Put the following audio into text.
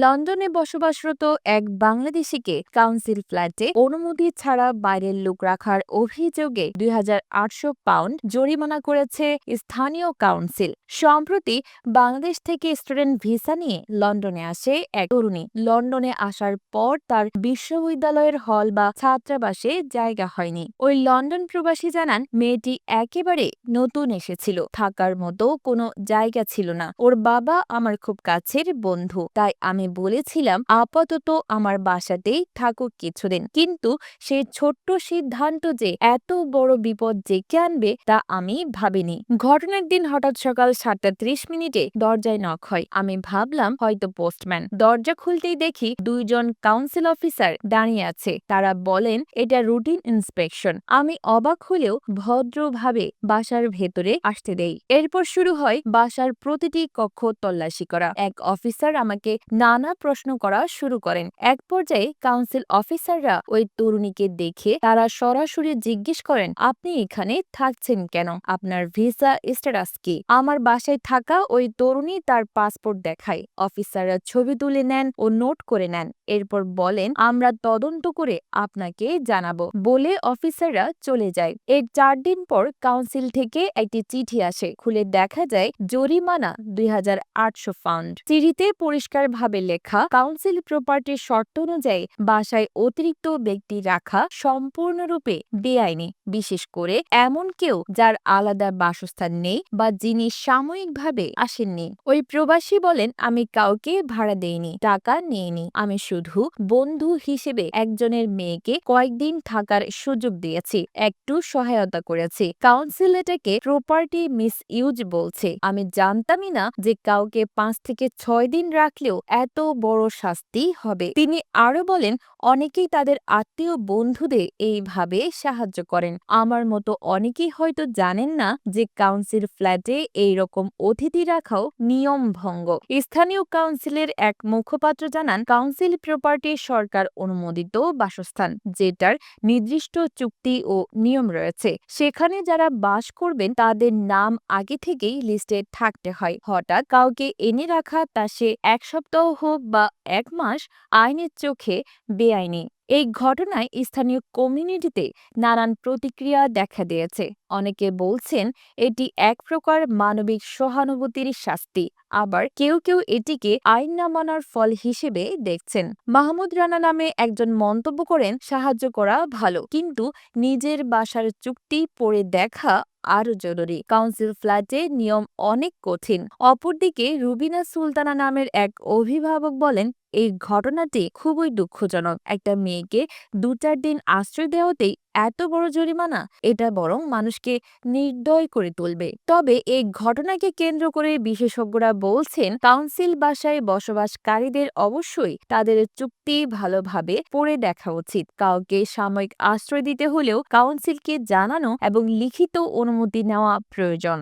লন্ডনে বসবাসরত এক বাংলাদেশিকে কাউন্সিল ফ্ল্যাটে অনুমতি ছাড়া বাইরের লোক রাখার অভিযোগে দুই হাজার আটশো পাউন্ড জরিমানা করেছে স্থানীয় কাউন্সিল। সম্প্রতি বাংলাদেশ থেকে স্টুডেন্ট ভিসা নিয়ে লন্ডনে আসে এক তরুণী। লন্ডনে আসার পর তার বিশ্ববিদ্যালয়ের হল বা ছাত্রাবাসে জায়গা হয়নি। ওই লন্ডন প্রবাসী জানান, মেয়েটি একেবারে নতুন এসেছিল। থাকার মতো কোনো জায়গা ছিল না। ওর বাবা আমার খুব কাছের বন্ধু, তাই আমি বলেছিলাম, আপাতত আমার বাসাতেই থাকুক কিছুদিন। কিন্তু সেই ছোট্ট সিদ্ধান্ত যে এত বড় বিপদ ডেকে আনবে তা আমি ভাবিনি। ঘটনার দিন হঠাৎ সকাল সাতটা ত্রিশ মিনিটে দরজায় নক হয়। আমি ভাবলাম, হয়তো পোস্টম্যান। দরজা খুলতেই দেখি দুইজন কাউন্সিল অফিসার দাঁড়িয়ে আছে। তারা বলেন, এটা রুটিন ইন্সপেকশন। আমি অবাক হলেও ভদ্রভাবে বাসার ভেতরে আসতে দেই। এরপর শুরু হয় বাসার প্রতিটি কক্ষ তল্লাশি করা। এক অফিসার আমাকে নানা প্রশ্ন করা শুরু করেন। এক পর্যায়ে কাউন্সিল অফিসাররা ওই তরুণীকে দেখে তারা সরাসরি জিজ্ঞেস করেন, আপনি এখানে থাকছেন কেন? আপনার ভিসা স্ট্যাটাস কি? আমার বাসায় থাকা ওই তরুণী তার পাসপোর্ট দেখায়। অফিসাররা ছবি তুলে নেন ও নোট করে নেন। এরপর বলেন, আমরা তদন্ত করে আপনাকে জানাব। বলে অফিসাররা চলে যায়। এর চার দিন পর কাউন্সিল থেকে একটি চিঠি আসে। খুলে দেখা যায়, জরিমানা দুই হাজার আটশো পাউন্ড। চিঠিতে পরিষ্কারভাবে লেখা কাউন্সিল প্রপার্টির শর্ত অনুযায়ী বাসায় অতিরিক্ত ব্যক্তি রাখা সম্পূর্ণরূপে বেআইনি। বিশেষ করে এমন কেউ যার আলাদা বাসস্থান নেই বা যিনি সাময়িকভাবে আসেননি। ওই প্রবাসী বলেন, আমি কাউকে ভাড়া দেইনি, টাকা নিইনি। আমি শুধু বন্ধু হিসেবে একজনের মেয়েকে কয়েকদিন থাকার সুযোগ দিয়েছি, একটু সহায়তা করেছি। কাউন্সিল এটাকে প্রপার্টি মিস ইউজ বলছে। আমি জানতামই না যে কাউকে পাঁচ থেকে ছয় দিন রাখলেও এত বড় শাস্তি হবে। তিনি আরও বলেন, অনেকেই তাদের আত্মীয় বন্ধুদের এইভাবে সাহায্য করেন। আমার মতো অনেকেই হয়তো জানেন না যে কাউন্সিল ফ্ল্যাটে এই রকম অতিথি রাখাও নিয়ম ভঙ্গ। স্থানীয় কাউন্সিলের এক মুখপাত্র জানান, কাউন্সিল প্রপার্টি সরকার অনুমোদিত বাসস্থান, যেটার নির্দিষ্ট চুক্তি ও নিয়ম রয়েছে। সেখানে যারা বাস করবেন, তাদের নাম আগে থেকেই লিস্টে থাকতে হয়। হঠাৎ কাউকে এনে রাখা, তা সে এক সপ্তাহ হোক বা এক মাস আইনের চোখে বেআইনি। এই ঘটনায় স্থানীয় কমিউনিটিতে নানান প্রতিক্রিয়া দেখা দিয়েছে। অনেকে বলছেন, এটি এক প্রকার মানবিক সহানুভূতির শাস্তি। আবার কেউ কেউ এটিকে আইন না মানার ফল হিসেবে দেখছেন। মাহমুদ রানা নামে একজন মন্তব্য করেন, সাহায্য করা ভালো। কিন্তু নিজের বাসার চুক্তি পড়ে দেখা আরও জরুরি। কাউন্সিল ফ্ল্যাটে নিয়ম অনেক কঠিন। অপরদিকে রুবিনা সুলতানা নামের এক অভিভাবক বলেন, এই ঘটনাটি খুবই দুঃখজনক। একটা মেয়েকে দু চার দিন আশ্রয় দেওয়াতেই এত বড় জরিমানা, এটা বরং মানুষকে নির্দয় করে তুলবে। তবে এই ঘটনাকে কেন্দ্র করে বিশেষজ্ঞরা বলছেন, কাউন্সিল বাসায় বসবাসকারীদের অবশ্যই তাদের চুক্তি ভালোভাবে পড়ে দেখা উচিত। কাউকে সাময়িক আশ্রয় দিতে হলেও কাউন্সিলকে জানানো এবং লিখিত অনুমতি নেওয়া প্রয়োজন।